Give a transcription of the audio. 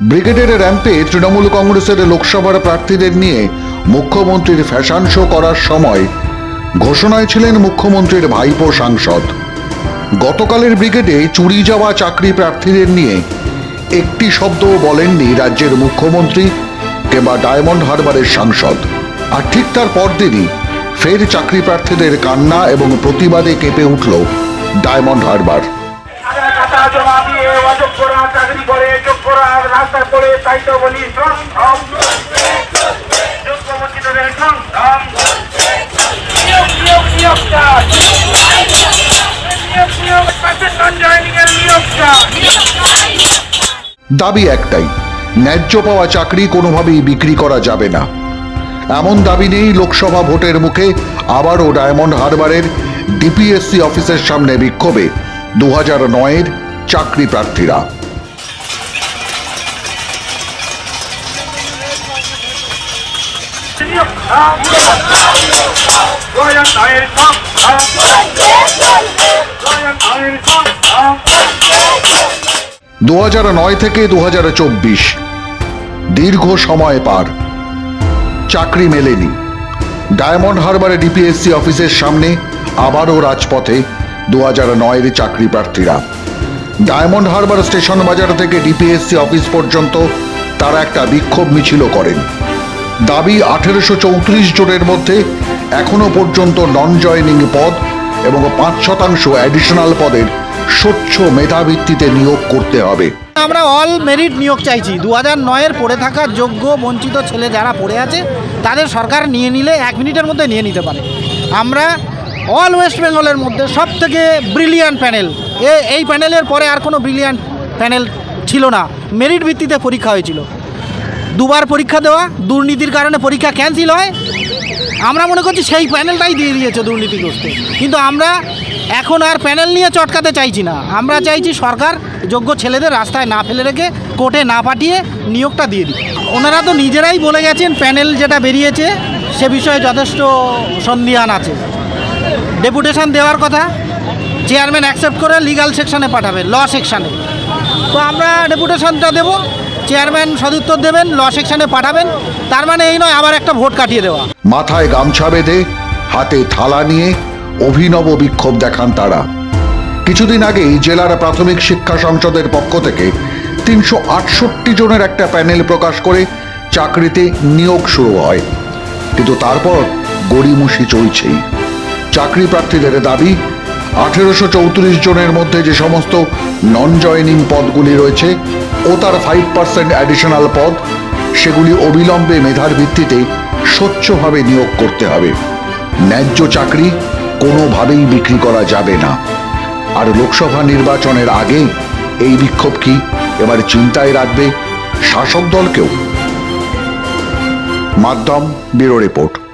ব্রিগেডের র্যাম্পে তৃণমূল কংগ্রেসের লোকসভার প্রার্থীদের নিয়ে মুখ্যমন্ত্রীর ফ্যাশন শো করার সময় ঘোষণায় ছিলেন মুখ্যমন্ত্রীর ভাইপো সাংসদ। গতকালের ব্রিগেডে চুরি যাওয়া চাকরি প্রার্থীদের নিয়ে একটি শব্দও বলেননি রাজ্যের মুখ্যমন্ত্রী কিংবা ডায়মন্ড হারবারের সাংসদ। আর ঠিক তার পরদিনই ফের চাকরি প্রার্থীদের কান্না এবং প্রতিবাদে কেঁপে উঠল ডায়মন্ড হারবার। অযোগ্যরা চাকরি করে যোগ্যরা রাস্তায় পড়ে, তাই তো বলি দাবি একটাই, ন্যায্য পাওয়া চাকরি কোনোভাবেই বিক্রি করা যাবে না। এমন দাবি নেই লোকসভা ভোটের মুখে আবারও ডায়মন্ড হারবারের ডিপিএসসি অফিসের সামনে বিক্ষোভে। দু হাজার নয়ের চাকরি প্রার্থীরা। দু নয় থেকে দু হাজার চব্বিশ। দীর্ঘ সময় পার। চাকরি মেলেনি। ডায়মন্ড হারবারে ডিপিএসসি অফিসের সামনে আবারও রাজপথে দু হাজার নয়ের চাকরি প্রার্থীরা। ডায়মন্ড হারবার স্টেশন বাজার থেকে ডিপিএসসি অফিস পর্যন্ত তারা একটা বিক্ষোভ মিছিল করেন। দাবি আঠেরোশো চৌত্রিশ জনের মধ্যে এখনও পর্যন্ত নন জয়নিং পদ এবং পাঁচ শতাংশ অ্যাডিশনাল পদের স্বচ্ছ মেধাভিত্তিতে নিয়োগ করতে হবে। আমরা অল মেরিট নিয়োগ চাইছি। দু হাজার নয়ের পড়ে থাকা যোগ্য, বঞ্চিত ছেলে যারা পড়ে আছে, তাদের সরকার নিয়ে নিলে এক মিনিটের মধ্যে নিয়ে নিতে পারে। আমরা অল ওয়েস্ট বেঙ্গলের মধ্যে সব থেকে ব্রিলিয়ান্ট প্যানেল। এ, এই প্যানেলের পরে আর কোনো ব্রিলিয়ান্ট প্যানেল ছিল না। মেরিট ভিত্তিতে পরীক্ষা হয়েছিল। দুবার পরীক্ষা দেওয়া, দুর্নীতির কারণে পরীক্ষা ক্যান্সেল হয়। আমরা মনে করছি সেই প্যানেলটাই দিয়ে দিয়েছে দুর্নীতিগ্রস্ত। কিন্তু আমরা এখন আর প্যানেল নিয়ে চটকাতে চাইছি না। আমরা চাইছি সরকার যোগ্য ছেলেদের রাস্তায় না ফেলে রেখে, কোর্টে না পাঠিয়ে নিয়োগটা দিয়ে দিই ওনারা তো নিজেরাই বলে গেছেন প্যানেল যেটা বেরিয়েছে, সে বিষয়ে যথেষ্ট সন্ধিহান আছে। ডেপুটেশন দেওয়ার কথা চেয়ারম্যান অ্যাকসেপ্ট করে লিগাল সেকশনে পাঠাবে ল সেকশনে তো আমরা ডেপুটেশনটা দেব চেয়ারম্যান সদুত্তর দেবেন ল সেকশনে পাঠাবেন, তার মানে এই নয়, আবার একটা ভোট কাটিয়ে দেওয়া। মাথায় গামছা বেঁধে, হাতে থালা নিয়ে অভিনব বিক্ষোভ দেখান তারা। কিছুদিন আগেই জেলার প্রাথমিক শিক্ষা সংসদের পক্ষ থেকে তিনশো আটষট্টি জনের একটা প্যানেল প্রকাশ করে চাকরিতে নিয়োগ শুরু হয়। কিন্তু তারপর গড়িমসি চলছেই। চাকরি প্রার্থীদের দাবি, আঠেরোশো চৌত্রিশ জনের মধ্যে যে সমস্ত নন জয়নিং পদগুলি রয়েছে ও তার ফাইভ পার্সেন্ট অ্যাডিশনাল পদ, সেগুলি অবিলম্বে মেধার ভিত্তিতে স্বচ্ছভাবে নিয়োগ করতে হবে। ন্যায্য চাকরি কোনোভাবেই বিক্রি করা যাবে না। আর লোকসভা নির্বাচনের আগে এই বিক্ষোভ কি এবার চিন্তায় রাখবে শাসক দলকেও? মাধ্যম ব্যুরো রিপোর্ট।